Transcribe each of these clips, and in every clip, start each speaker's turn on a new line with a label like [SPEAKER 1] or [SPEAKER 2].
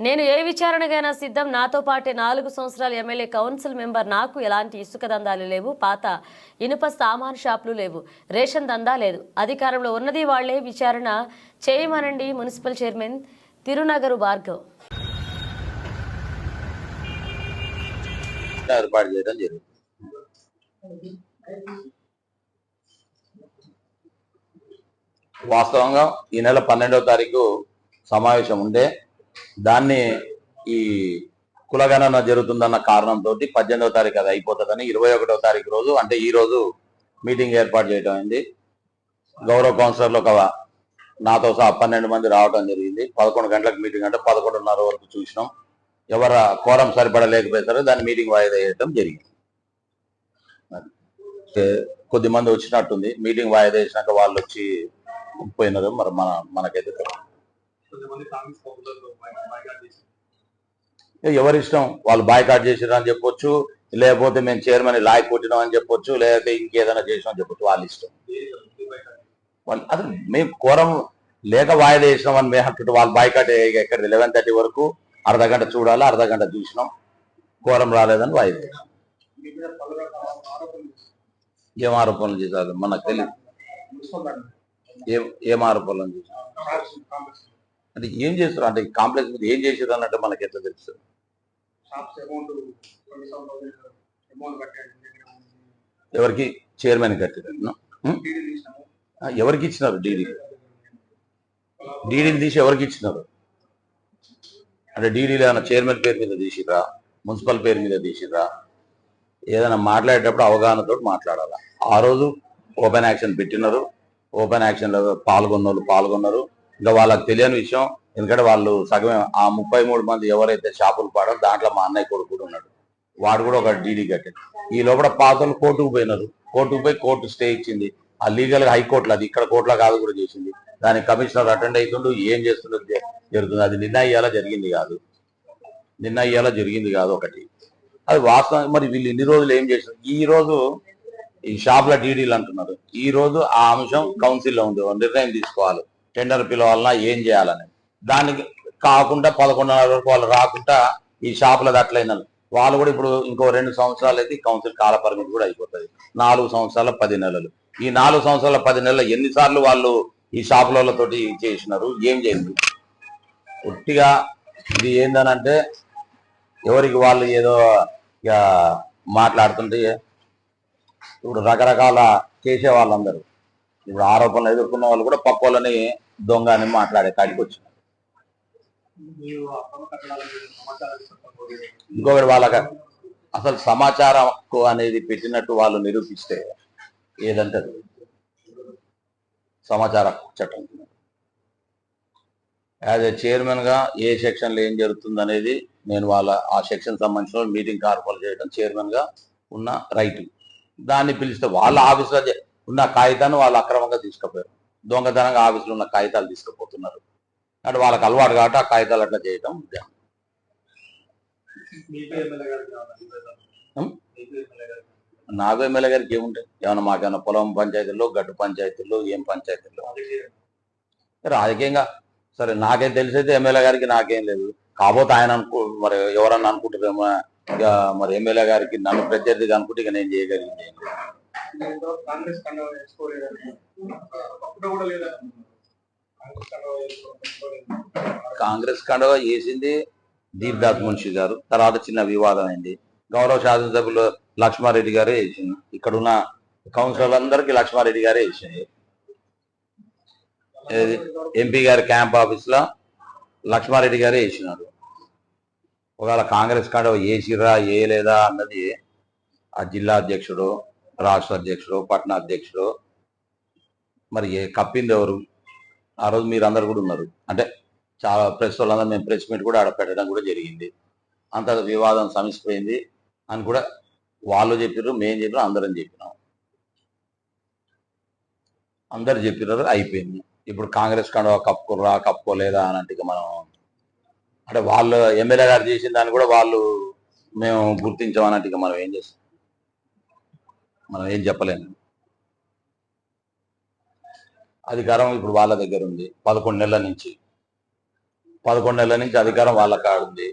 [SPEAKER 1] నేను ఏ విచారణకైనా సిద్ధం. నాతో పాటే నాలుగు సంవత్సరాల ఎమ్మెల్యే కౌన్సిల్ మెంబర్ నాకు ఎలాంటి ఇసుక దందాలు లేవు. పాత ఇనుప సామాన్ షాపులు లేవు. రేషన్ దందా లేదు. అధికారంలో ఉన్నది వాళ్ళే. విచారణ చేయమనండి మున్సిపల్ చైర్మన్ తిరునగరు భార్గవ్.
[SPEAKER 2] ఏర్పాటు చేయడం జరిగింది. వాస్తవంగా ఈ నెల పన్నెండవ తారీఖు సమావేశం ఉండే దాన్ని ఈ కులగణన జరుగుతుందన్న కారణంతో పద్దెనిమిదవ తారీఖు అది అయిపోతుందని ఇరవై ఒకటో తారీఖు రోజు అంటే ఈ రోజు మీటింగ్ ఏర్పాటు చేయడం అయింది. గౌరవ కౌన్సిలర్లు ఒక నాతో సహా పన్నెండు మంది రావడం జరిగింది. పదకొండు గంటలకు మీటింగ్ అంటే పదకొండున్నర వరకు చూసినాం. ఎవరు కోరం సరిపడలేకపోతారో దాన్ని మీటింగ్ వాయిదా వేయడం జరిగింది. కొద్ది మంది వచ్చినట్టుంది. మీటింగ్ వాయిదా వేసినాక వాళ్ళు వచ్చి పోయినారు. మరి మన మనకైతే
[SPEAKER 3] కొంతమంది కాంగ్రెస్ పౌరులు బైకాట్ చేసి
[SPEAKER 2] ఏ, ఎవరి ఇష్టం? వాళ్ళు బాయ్కాట్ చేసిర్రు అని చెప్పొచ్చు లేకపోతే మేము చైర్మన్ లాయక్ కొట్టినాం అని చెప్పొచ్చు లేకపోతే ఇంకేదైనా చేసినాం చెప్పొచ్చు వాళ్ళ ఇష్టం. వాళ్ళు అసలు మేము కోరం లేక వాయిదా వేసినాం అని మేము అంటుంటే వాళ్ళు బాయ్కాట్ ఎక్కడ లెవెన్ థర్టీ వరకు అర్ధ గంట చూడాలి అర్ధ గంట చూసినాం కోరం రాలేదని వాయిదా వేసినాం. ఏం ఆరోపణలు చేశారు? మనకు తెలియదు ఏం ఏం ఆరోపణలు చేశారు? అంటే ఏం చేస్తారు అంటే కాంప్లెక్స్ మీద ఏం చేసారు అన్నట్టు మనకి ఎట్లా తెలుస్తుంది? ఎవరికి? చైర్మన్ కట్టారు. ఎవరికి ఇచ్చినారు డీడీ? డీడీని తీసి ఎవరికి ఇచ్చినారు? అంటే డీడీలు ఏమైనా చైర్మన్ పేరు మీద తీసిరా మున్సిపల్ పేరు మీద తీసిరా ఏదైనా మాట్లాడేటప్పుడు అవగాహనతో మాట్లాడాలి? ఆ రోజు ఓపెన్ యాక్షన్ పెట్టినారు. ఓపెన్ యాక్షన్లో పాల్గొన్న వాళ్ళు పాల్గొన్నారు. ఇంకా వాళ్ళకి తెలియని విషయం ఎందుకంటే వాళ్ళు సగమే ఆ ముప్పై మూడు మంది ఎవరైతే షాపులు పాడారో దాంట్లో మా అన్నయ్య కొడుకు కూడా ఉన్నాడు. వాడు కూడా ఒక డీడీ కట్టాడు ఈ లోపల పాతలు కోర్టుకు పోయినారు. కోర్టుకు పోయి కోర్టు స్టే ఇచ్చింది. ఆ లీగల్ హైకోర్టులో అది ఇక్కడ కోర్టులో కాదు కూడా చేసింది. దానికి కమిషనర్ అటెండ్ అవుతుండు ఏం చేస్తుండో జరుగుతుంది. అది నిన్న అయ్యేలా జరిగింది కాదు. నిన్న అయ్యేలా జరిగింది కాదు ఒకటి. అది వాస్తవం. మరి వీళ్ళు ఇన్ని రోజులు ఏం చేశారు? ఈ రోజు ఈ షాప్ల డీడీలు అంటున్నారు. ఈ రోజు ఆ అంశం కౌన్సిల్లో ఉంది. నిర్ణయం తీసుకోవాలి. టెండర్ పిలవాలన్నా ఏం చేయాలని. దానికి కాకుండా పదకొండున్నర వరకు వాళ్ళు రాకుండా ఈ షాపులది అట్లయినారు వాళ్ళు కూడా ఇప్పుడు ఇంకో రెండు సంవత్సరాలు అయితే కౌన్సిల్ కాల పరిమితి కూడా అయిపోతుంది. నాలుగు సంవత్సరాల పది నెలలు. ఈ నాలుగు సంవత్సరాల పది నెలలు ఎన్నిసార్లు వాళ్ళు ఈ షాపులతోటి చేసినారు? ఏం చేయండి? ఒట్టిగా ఇది ఏందనంటే ఎవరికి వాళ్ళు ఏదో ఇక మాట్లాడుతుంటే ఇప్పుడు రకరకాల చేసే వాళ్ళందరూ ఇప్పుడు ఆరోపణలు ఎదుర్కొన్న వాళ్ళు కూడా పక్క వాళ్ళని దొంగ అని మాట్లాడే కాడికి
[SPEAKER 3] ఇస్తున్నారు.
[SPEAKER 2] ఇంకొకటి వాళ్ళకి అసలు సమాచారం హక్కు అనేది పెట్టినట్టు వాళ్ళు నిరూపిస్తే ఏదంటే. సమాచార హక్కు చట్టం యాజ్ ఏ చైర్మన్గా ఏ సెక్షన్లో ఏం జరుగుతుంది అనేది నేను వాళ్ళ ఆ సెక్షన్ సంబంధించిన మీటింగ్ కార్పల్ చేయడం చైర్మన్గా ఉన్న రైట్ దాన్ని పిలిస్తే వాళ్ళ ఆఫీసులో ఉన్న కాగితాన్ని వాళ్ళు అక్రమంగా తీసుకుపోయారు దొంగతనంగా ఆఫీసులో ఉన్న కాగితాలు తీసుకుపోతున్నారు. అంటే వాళ్ళకి అలవాటు కాబట్టి ఆ కాగితాలు అట్లా
[SPEAKER 3] గారికి.
[SPEAKER 2] నాకు ఎమ్మెల్యే గారికి? ఏముంటాయి ఏమన్నా మాకేమన్నా పొలం పంచాయతీల్లో గట్టు పంచాయతీల్లో ఏం పంచాయతీల్లో?
[SPEAKER 3] రాజకీయ.
[SPEAKER 2] రాజకీయంగా? సరే నాకేం తెలిసైతే ఎమ్మెల్యే గారికి నాకేం లేదు. కాబోతే ఆయన అనుకో మరి ఎవరన్నా అనుకుంటారేమో ఇక మరి ఎమ్మెల్యే గారికి నన్ను ప్రత్యర్థిగా అనుకుంటే ఇక నేను చేయగలిగింది
[SPEAKER 3] కాంగ్రెస్ కండవ వేసుకోలేదని. అప్పుడు కూడా లేదా కాంగ్రెస్ కండవ
[SPEAKER 2] వేసింది దీర్దాస్ మున్షి గారు. తర్వాత చిన్న వివాదం అయింది. గౌరవ శాసనసభ్యులు లక్ష్మారెడ్డి గారే వేసింది. ఇక్కడ ఉన్న కౌన్సిలర్ అందరికీ లక్ష్మారెడ్డి గారే వేసింది. ఎంపీ గారి క్యాంప్ ఆఫీస్లో లక్ష్మారెడ్డి గారే వేసినారు. ఒకవేళ కాంగ్రెస్ కాడ వేసిరా వేయలేదా అన్నది ఆ జిల్లా అధ్యక్షుడు రాష్ట్ర అధ్యక్షుడు పట్టణ అధ్యక్షుడు. మరి కప్పింది ఎవరు? ఆ రోజు మీరు అందరు కూడా ఉన్నారు. అంటే చాలా ప్రెస్ వాళ్ళందరూ మేము ప్రెస్ మీట్ కూడా ఆడ పెట్టడం కూడా జరిగింది. అంత వివాదం సమిసిపోయింది అని కూడా వాళ్ళు చెప్పారు మేము చెప్పిన అందరం చెప్పినాం. అందరు చెప్పినారు అయిపోయింది. ఇప్పుడు కాంగ్రెస్ కండువా కప్పుకుర్రా కప్పుకోలేదా అని అంటే మనం అంటే వాళ్ళు ఎమ్మెల్యే గారు చేసిన దాన్ని కూడా వాళ్ళు మేము గుర్తించామన్నట్టు మనం ఏం చేస్తాం? మనం ఏం చెప్పలేము అధికారం ఇప్పుడు వాళ్ళ దగ్గర ఉంది పదకొండు నెలల నుంచి. పదకొండు నెలల నుంచి అధికారం వాళ్ళ కాడ ఉంది.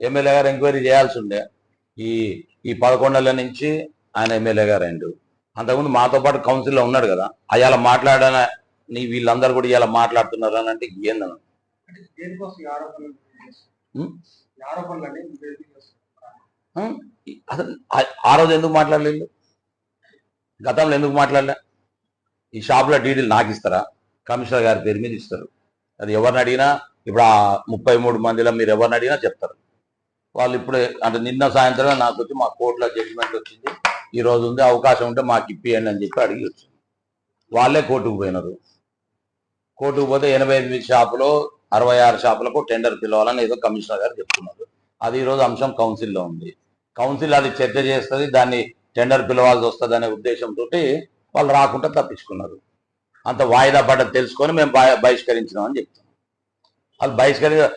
[SPEAKER 2] ఎమ్మెల్యే గారు ఎంక్వైరీ చేయాల్సి ఉండే. ఈ ఈ పదకొండు నెలల నుంచి ఆయన ఎమ్మెల్యే గారు అయిండు. అంతకుముందు మాతో పాటు కౌన్సిల్లో ఉన్నాడు కదా అయాల మాట్లాడన నీ వీళ్ళందరూ కూడా ఇలా మాట్లాడుతున్నారు అని అంటే? ఆ? అసలు ఆ రోజు ఎందుకు మాట్లాడలేదు? గతంలో ఎందుకు మాట్లాడలే? ఈ షాప్లో డీడీలు నాకు ఇస్తారా? కమిషనర్ గారి పేరు మీద ఇస్తారు. అది ఎవరిని అడిగినా ఇప్పుడు ఆ ముప్పై మూడు మందిలో మీరు ఎవరిని అడిగినా చెప్తారు. వాళ్ళు ఇప్పుడే అంటే నిన్న సాయంత్రం నాకు వచ్చి మా కోర్టులో జడ్జిమెంట్ వచ్చింది. ఈ రోజు ఉంది అవకాశం ఉంటే మాకు ఇప్పియండి అని చెప్పి అడిగి వచ్చింది వాళ్ళే కోర్టుకు పోయినారు. కోర్టుకు పోతే ఎనభై ఎనిమిది షాపులో అరవై ఆరు షాపులకు టెండర్ పిలవాలని ఏదో కమిషనర్ గారు చెప్తున్నారు. అది ఈరోజు అంశం కౌన్సిల్లో ఉంది. కౌన్సిల్ అది చర్చ చేస్తుంది దాన్ని టెండర్ పిలవాల్సి వస్తుంది అనే ఉద్దేశంతో వాళ్ళు రాకుండా తప్పించుకున్నారు. అంత వాయిదా పడ్డది తెలుసుకొని మేము బహి- బహిష్కరించినాం అని చెప్తాం వాళ్ళు బహిష్కరి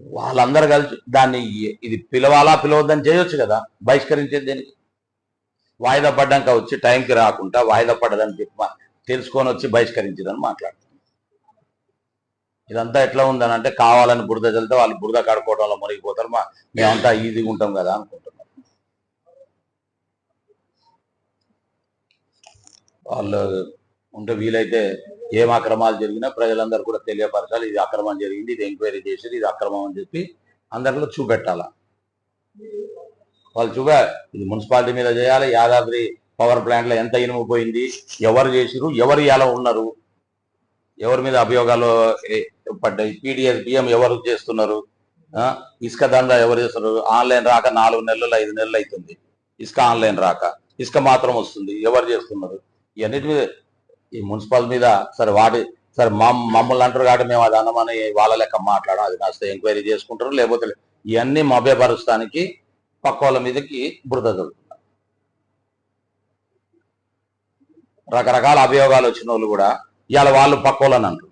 [SPEAKER 2] వాళ్ళందరూ కలిసి దాన్ని ఇది పిలవాలా పిలవద్దని చేయొచ్చు కదా బహిష్కరించేది దేనికి? వాయిదా పడ్డాక వచ్చి టైంకి రాకుండా వాయిదా పడ్డదని చెప్పి మా- తెలుసుకొని వచ్చి బహిష్కరించిందని మాట్లాడుతున్నాం. ఇదంతా ఎట్లా ఉందని అంటే కావాలని బురద చల్లితే వాళ్ళు బురద కడుకోవడంలో మునిగిపోతారు. మా మేమంతా ఈజీగా ఉంటాం కదా అనుకుంటాం. వాళ్ళు ఉంటే వీలైతే ఏం అక్రమాలు జరిగినా ప్రజలందరూ కూడా తెలియపరచాలి. ఇది అక్రమం జరిగింది ఇది ఎంక్వైరీ చేసేది ఇది అక్రమం అని చెప్పి అందరిలో చూపెట్టాల. వాళ్ళు చూప ఇది మున్సిపాలిటీ మీద చేయాలి యాదాద్రి పవర్ ప్లాంట్లో ఎంత ఇనుము పోయింది ఎవరు చేసిరు ఎవరు ఎలా ఉన్నారు ఎవరి మీద అభియోగాలు పడ్డాయి పీడిఎస్ బియ్యం ఎవరు చేస్తున్నారు ఇసుక దందా ఎవరు చేస్తున్నారు ఆన్లైన్ రాక నాలుగు నెలలు ఐదు నెలలు అవుతుంది. ఇసుక ఆన్లైన్ రాక ఇసుక మాత్రం వస్తుంది ఎవరు చేస్తున్నారు? ఇవన్నిటి మీద ఈ మున్సిపల్ మీద సరే వాటి సరే మా మమ్మల్ని అంటారు కాబట్టి మేము అది అన్నమని వాళ్ళ లెక్క మాట్లాడడం. అది కాస్త ఎంక్వైరీ చేసుకుంటారు. లేకపోతే ఇవన్నీ మభ్యపరుస్తానికి పక్క వాళ్ళ మీదకి బురద రకరకాల అభియోగాలు వచ్చిన వాళ్ళు కూడా ఇవాళ వాళ్ళు పక్క వాళ్ళని అంటారు.